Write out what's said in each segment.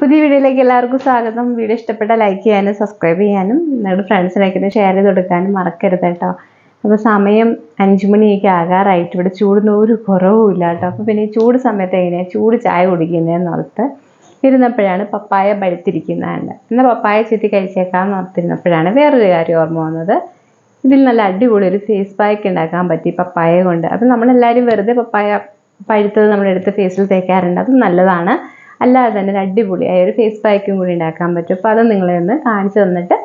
പുതിയ വീഡിയോയിലേക്ക് എല്ലാവർക്കും സ്വാഗതം. വീഡിയോ ഇഷ്ടപ്പെട്ട ലൈക്ക് ചെയ്യാനും സബ്സ്ക്രൈബ് ചെയ്യാനും നിങ്ങളുടെ ഫ്രണ്ട്സിനൊക്കെ ഷെയർ ചെയ്ത് കൊടുക്കാനും മറക്കരുത് കേട്ടോ. അപ്പോൾ സമയം അഞ്ച് മണിയൊക്കെ ആകാറായിട്ട് ഇവിടെ ചൂടിന് ഒരു കുറവുമില്ല കേട്ടോ. അപ്പോൾ പിന്നെ ചൂട് സമയത്ത് എങ്ങനെയാണ് ചൂട് ചായ കുടിക്കുന്നതെന്ന് ഓർത്ത് ഇരുന്നപ്പോഴാണ് പപ്പായ പഴുത്തിരിക്കുന്നതുണ്ട്. എന്നാൽ പപ്പായ ചെത്തി കഴിച്ചേക്കാമെന്ന് ഓർത്തിരുന്നപ്പോഴാണ് വേറൊരു കാര്യം ഓർമ്മ വന്നത്. ഇതിൽ നല്ല അടിപൊളി ഒരു ഫേസ് പാക്ക് ഉണ്ടാക്കാൻ പറ്റി പപ്പായ കൊണ്ട്. അപ്പോൾ നമ്മളെല്ലാവരും വെറുതെ പപ്പായ പഴുത്തത് നമ്മളെടുത്ത് ഫേസിൽ തേക്കാറുണ്ട്. അത് നല്ലതാണ്. അല്ലാതെ തന്നെ ഒരു അടിപൊളിയായ ഒരു ഫേസ് പാക്കും കൂടി ഉണ്ടാക്കാൻ പറ്റും. അപ്പോൾ അത് നിങ്ങളെ ഒന്ന് കാണിച്ചു തന്നിട്ട്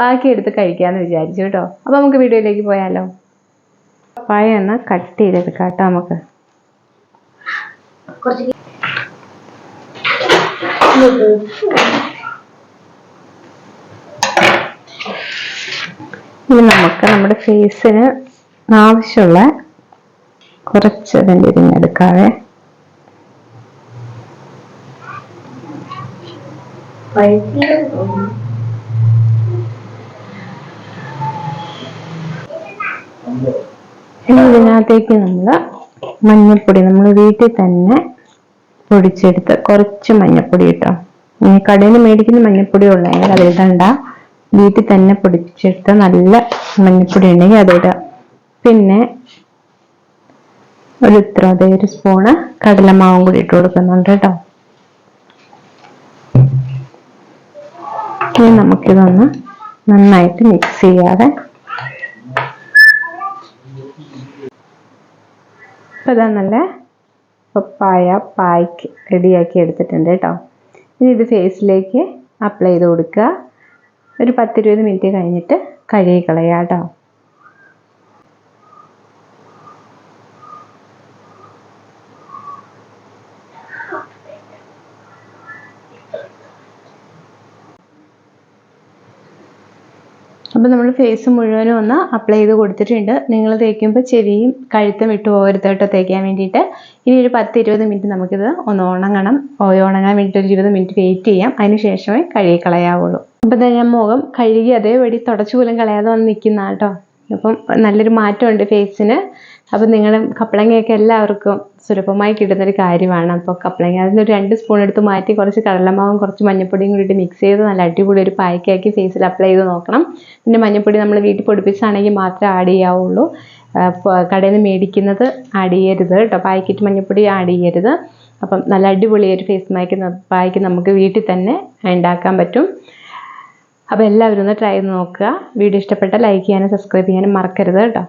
ബാക്കി എടുത്ത് കഴിക്കാമെന്ന് വിചാരിച്ചു കേട്ടോ. അപ്പോൾ നമുക്ക് വീഡിയോയിലേക്ക് പോയാലോ? പായ ഒന്ന് കട്ട് ചെയ്തെടുക്കാം കേട്ടോ നമുക്ക്. ഇനി നമുക്ക് നമ്മുടെ ഫേസിന് ആവശ്യമുള്ള കുറച്ച് അതിന്റെ ഇരിഞ്ഞെടുക്കാവേ ഇനി ഇതിനകത്തേക്ക് നമ്മൾ മഞ്ഞൾപ്പൊടി നമ്മൾ വീട്ടിൽ തന്നെ പൊടിച്ചെടുത്ത് കുറച്ച് മഞ്ഞൾപ്പൊടി ഇട്ടോ. ഇനി കടയിൽ മേടിക്കുന്ന മഞ്ഞൾപ്പൊടി ഉള്ളതെങ്കിൽ അത് ഇടണ്ട. വീട്ടിൽ തന്നെ പൊടിച്ചെടുത്ത നല്ല മഞ്ഞൾപ്പൊടി ഉണ്ടെങ്കിൽ അത് ഇടുക. പിന്നെ ഒരു ഇത്ര അതേ ഒരു സ്പൂണ് കടലമാവും കൂടി ഇട്ട് കൊടുക്കുന്നുണ്ട് കേട്ടോ. ഇനി നമുക്കിതൊന്ന് നന്നായിട്ട് മിക്സ് ചെയ്യാതെ ഇപ്പം ഇതാ നല്ല പപ്പായ പായ്ക്ക് റെഡിയാക്കി എടുത്തിട്ടുണ്ട് കേട്ടോ. ഇനി ഇത് ഫേസിലേക്ക് അപ്ലൈ ചെയ്ത് കൊടുക്കുക. ഒരു പത്തിരുപത് മിനിറ്റ് കഴിഞ്ഞിട്ട് കഴുകി കളയാം കേട്ടോ. അപ്പോൾ നമ്മൾ ഫേസ് മുഴുവനും ഒന്ന് അപ്ലൈ ചെയ്ത് കൊടുത്തിട്ടുണ്ട്. നിങ്ങൾ തേക്കുമ്പോൾ ചെവിയും കഴുത്തും വിട്ടു പോകരുത് കേട്ടോ തേക്കാൻ വേണ്ടിയിട്ട്. ഇനി ഒരു പത്ത് ഇരുപത് മിനിറ്റ് നമുക്കിത് ഒന്ന് ഉണങ്ങണം. ഉണങ്ങാൻ വേണ്ടിയിട്ട് ഒരു ഇരുപത് മിനിറ്റ് വെയിറ്റ് ചെയ്യാം. അതിന് ശേഷമേ കഴുകി കളയാവുള്ളൂ അപ്പോൾ തന്നെ ഞാൻ മുഖം കഴുകി അതേപടി തുടച്ചു പോലും കളയാതെ വന്ന് നിൽക്കുന്ന കേട്ടോ. അപ്പം നല്ലൊരു മാറ്റമുണ്ട് ഫേസിന് അപ്പം നിങ്ങൾ കപ്പളങ്ങയൊക്കെ എല്ലാവർക്കും സുലഭമായി കിട്ടുന്നൊരു കാര്യമാണ്. അപ്പോൾ കപ്പളങ്ങ അതിനൊരു രണ്ട് സ്പൂൺ എടുത്ത് മാറ്റി കുറച്ച് കടലമാവും കുറച്ച് മഞ്ഞപ്പൊടിയും കൂടി ഇട്ട് മിക്സ് ചെയ്ത് നല്ല അടിപൊളി ഒരു പായ്ക്കാക്കി ഫേസിൽ അപ്ലൈ ചെയ്ത് നോക്കണം. പിന്നെ മഞ്ഞപ്പൊടി നമ്മൾ വീട്ടിൽ പൊടിപ്പിച്ചാണെങ്കിൽ മാത്രമേ ആഡ് ചെയ്യാവുള്ളൂ. കടയിൽ നിന്ന് മേടിക്കുന്നത് ആഡ് ചെയ്യരുത് കേട്ടോ. പാക്കറ്റ് മഞ്ഞപ്പൊടി ആഡ് ചെയ്യരുത്. അപ്പം നല്ല അടിപൊളി ഒരു ഫേസ് മായ്ക്ക് പായ്ക്ക് നമുക്ക് വീട്ടിൽ തന്നെ ഉണ്ടാക്കാൻ പറ്റും. അപ്പോൾ എല്ലാവരും ഒന്ന് ട്രൈ ചെയ്ത് നോക്കുക. വീഡിയോ ഇഷ്ടപ്പെട്ടാൽ ലൈക്ക് ചെയ്യാനും സബ്സ്ക്രൈബ് ചെയ്യാനും മറക്കരുത് കേട്ടോ.